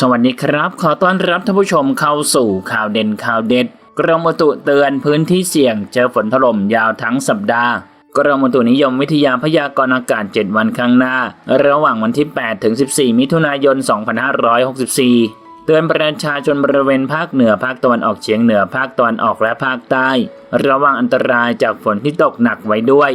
สวัสดีครับ ขอต้อนรับท่านผู้ชมเข้าสู่ข่าวเด่นข่าวเด็ด กรมอุตุเตือนพื้นที่เสี่ยงเจอฝนถล่มยาวทั้งสัปดาห์ กรมอุตุนิยมวิทยาพยากรณ์อากาศ 7 วันข้างหน้า ระหว่างวันที่ 8 ถึง 14 มิถุนายน 2564 เตือนประชาชนบริเวณภาคเหนือภาคตะวันออกเฉียงเหนือภาคตะวันออกและภาคใต้ ระวังอันตรายจากฝนที่ตกหนักไว้ด้วย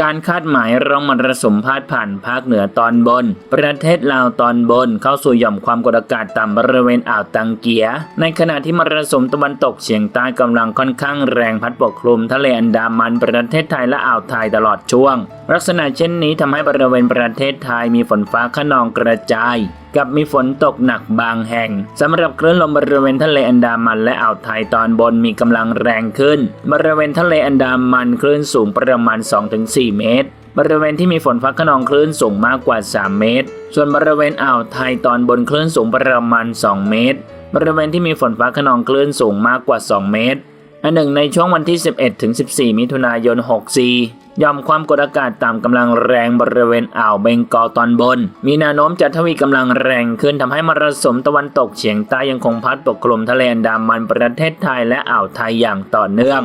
การคาดหมายร่องมรสุมพาดผ่านภาคเหนือตอนบน ประเทศลาวตอนบน เข้าสู่หย่อมความกดอากาศต่ำบริเวณอ่าวตังเกีย ในขณะที่มรสุมตะวันตกเฉียงใต้กำลังค่อนข้างแรงพัดปกคลุมทะเลอันดามันประเทศไทยและอ่าวไทยตลอดช่วง ลักษณะเช่นนี้ทำให้บริเวณประเทศไทยมีฝนฟ้าขนองกระจาย กับมีฝนตกหนักบางแห่งสำหรับคลื่นลมบริเวณทะเลอันดามันและอ่าวไทยตอนบนมีกำลังแรงขึ้น บริเวณทะเลอันดามันคลื่นสูงประมาณ 2-4 เมตร บริเวณที่มีฝนฟ้าขนองคลื่นสูงมากกว่า 3 เมตร ส่วนบริเวณอ่าวไทยตอนบนคลื่นสูงประมาณ 2 เมตร บริเวณที่มีฝนฟ้าขนองคลื่นสูงมากกว่า 2 เมตรอันหนึ่งในช่วงวันที่ 11ถึง14 มิถุนายน 64 ยอมความกดอากาศต่ำกำลังแรงบริเวณอ่าวเบงกอลตอนบน มีแนวโน้มจะทวีกำลังแรงขึ้นทำให้มรสุมตะวันตกเฉียงใต้ยังคงพัดปกคลุมทะเลอันดามันประเทศไทยและอ่าวไทยอย่างต่อเนื่อง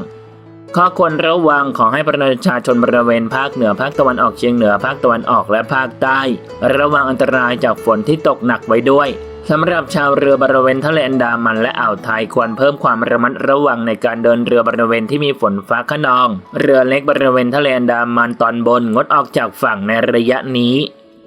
ข้อควรระวังขอให้ประชาชนบริเวณภาคเหนือภาคตะวันออกเฉียงเหนือภาคตะวันออกและภาคใต้ ระวังอันตรายจากฝนที่ตกหนักไว้ด้วย สำหรับชาวเรือบริเวณทะเลอันดามันและอ่าวไทยควรเพิ่มความระมัดระวังในการเดินเรือบริเวณที่มีฝนฟ้าขนอง เรือเล็กบริเวณทะเลอันดามันตอนบนงดออกจากฝั่งในระยะนี้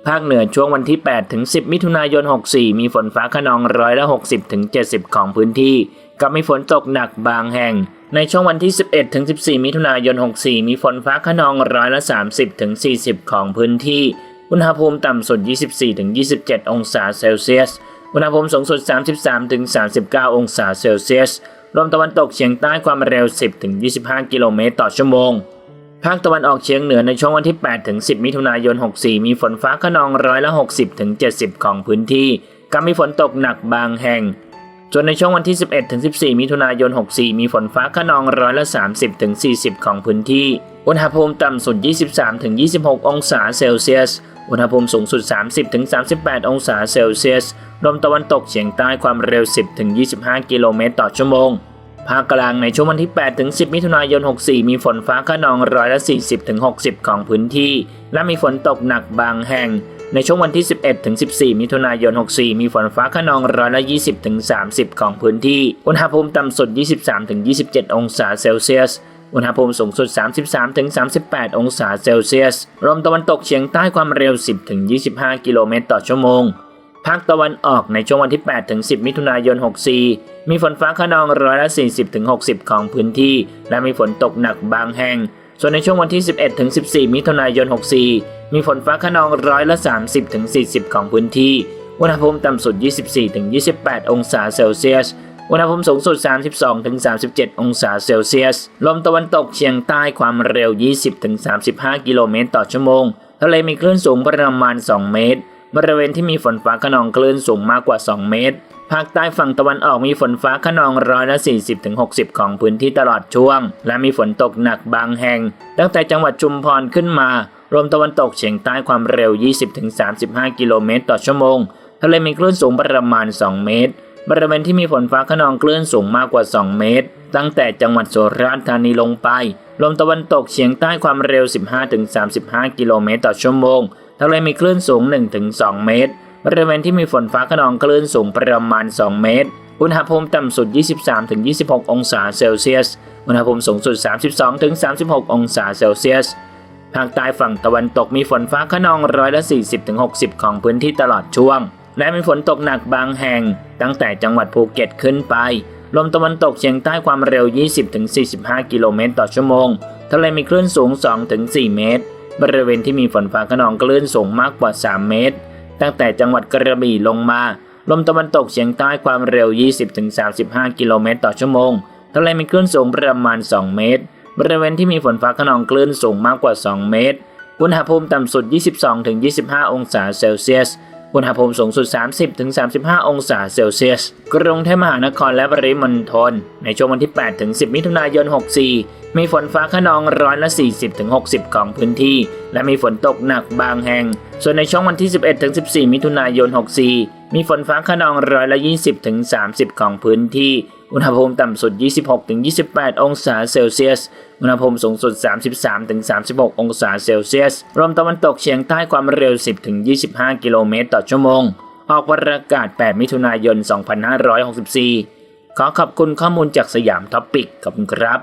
ภาคเหนือช่วงวันที่ 8 ถึง 10 มิถุนายน 64 มีฝนฟ้าขนองร้อยละ 60 ถึง 70 ของพื้นที่ กับมีฝนตกหนักบางแห่ง ในช่วงวันที่ 11 ถึง 14 มิถุนายน 64 มีฝนฟ้าขนองร้อยละ 30 ถึง 40 ของพื้นที่ อุณหภูมิต่ำสุด 24 ถึง 27 องศาเซลเซียส อุณหภูมิสูงสุด 33ถึง39 องศาเซลเซียส ลมตะวันตกเฉียงใต้ความเร็ว 10ถึง25 กิโลเมตรต่อชั่วโมง ภาคตะวันออกเฉียงเหนือในช่วงวันที่8ถึง10 มิถุนายน 64 มีฝนฟ้าขนองร้อยละ 60ถึง70 ของพื้นที่กับมีฝนตกหนักบางแห่ง ส่วนในช่วงวันที่ 11ถึง14 มิถุนายน 64 มีฝนฟ้าขนองร้อยละ 30ถึง40 ของพื้นที่ อุณหภูมิต่ำสุด 23ถึง26 องศาเซลเซียส อุณหภูมิสูงสุด 30-38 องศาเซลเซียส ลมตะวันตกเฉียงใต้ความเร็ว 10-25 กิโลเมตรต่อชั่วโมง ภาคกลางในช่วงวันที่ 8-10 มิถุนายน 64 มีฝนฟ้าขนองร้อยละ 40-60 ของพื้นที่ และมีฝนตกหนักบางแห่ง ในช่วงวันที่ 11-14 มิถุนายน 64 มีฝนฟ้าขนองร้อยละ 20-30 ของพื้นที่ อุณหภูมิต่ำสุด 23-27 องศาเซลเซียส อุณหภูมิสูงสุด 33-38 องศาเซลเซียส ลมตะวันตกเฉียงใต้ความเร็ว 10-25 กิโลเมตรต่อชั่วโมง ภาคตะวันออกในช่วงวันที่ 8-10 มิถุนายน 64 มีฝนฟ้าขนองร้อยละ 40-60 ของพื้นที่ และมีฝนตกหนักบางแห่ง ส่วนในช่วงวันที่ 11-14 มิถุนายน 64 มีฝนฟ้าขนองร้อยละ 30-40 ของพื้นที่ อุณหภูมิต่ำสุด 24-28 องศาเซลเซียส อุณหภูมิสูงสุด 32ถึง37 องศาเซลเซียส ลมตะวันตกเฉียงใต้ความเร็ว 20ถึง35 กิโลเมตรต่อชั่วโมง ทะเลมีคลื่นสูงประมาณ 2 เมตร บริเวณที่มีฝนฟ้าขนองคลื่นสูงมากกว่า 2 เมตร ภาคใต้ฝั่งตะวันออกมีฝนฟ้าขนองร้อยละ 40ถึง60 ของพื้นที่ตลอดช่วง และมีฝนตกหนักบางแห่ง ตั้งแต่จังหวัดชุมพรขึ้นมาลมตะวันตกเฉียงใต้ความเร็ว 20ถึง35 กิโลเมตรต่อชั่วโมง ทะเลมีคลื่นสูงประมาณ 2 เมตร บริเวณที่มีฝนฟ้าขนองคลื่นสูงมากกว่า 2 เมตร ตั้งแต่จังหวัดสุราษฎร์ธานีลงไป ลมตะวันตกเฉียงใต้ความเร็ว 15-35 กิโลเมตรต่อชั่วโมง ทะเลมีคลื่นสูง 1-2 เมตร บริเวณที่มีฝนฟ้าขนองคลื่นสูงประมาณ 2 เมตร อุณหภูมิต่ำสุด 23-26 องศาเซลเซียส อุณหภูมิสูงสุด 32-36 องศาเซลเซียส ภาคใต้ฝั่งตะวันตกมีฝนฟ้าขนองร้อยละ40-60 ของพื้นที่ตลอดช่วง และมีฝนตกหนักบางแห่ง ตั้งแต่จังหวัดภูเก็ตขึ้นไป ลมตะวันตกเฉียงใต้ความเร็ว 20-45 กิโลเมตรต่อชั่วโมง ทะเลมีคลื่นสูง 2-4 เมตร บริเวณที่มีฝนฟ้าขนองคลื่นสูงมากกว่า 3 เมตร ตั้งแต่จังหวัดกระบี่ลงมา ลมตะวันตกเฉียงใต้ความเร็ว 20-35 กิโลเมตรต่อชั่วโมง ทะเลมีคลื่นสูงประมาณ 2 เมตร บริเวณที่มีฝนฟ้าขนองคลื่นสูงมากกว่า 2 เมตร อุณหภูมิต่ำสุด 22-25 องศาเซลเซียส อุณหภูมิสูงสุด 30-35 องศาเซลเซียส กรุงเทพมหานครและปริมณฑล ในช่วงวันที่ 8-10 มิถุนายน 64 มีฝนฟ้าขนองร้อยละ 40-60 ของพื้นที่ และมีฝนตกหนักบางแห่ง ส่วนในช่วงวันที่ 11-14 มิถุนายน 64 มีฝนฟ้าขนองร้อยละ 20-30 ของพื้นที่ อุณหภูมิต่ำสุด 26-28 องศาเซลเซียส อุณหภูมิสูงสุด 33-36 องศาเซลเซียสลมตะวันตกเฉียงใต้ความเร็ว 10-25 กิโลเมตรต่อชั่วโมง ออกประกาศ 8 มิถุนายน 2564 ขอขอบคุณข้อมูลจากสยามท็อปปิกขอบคุณครับ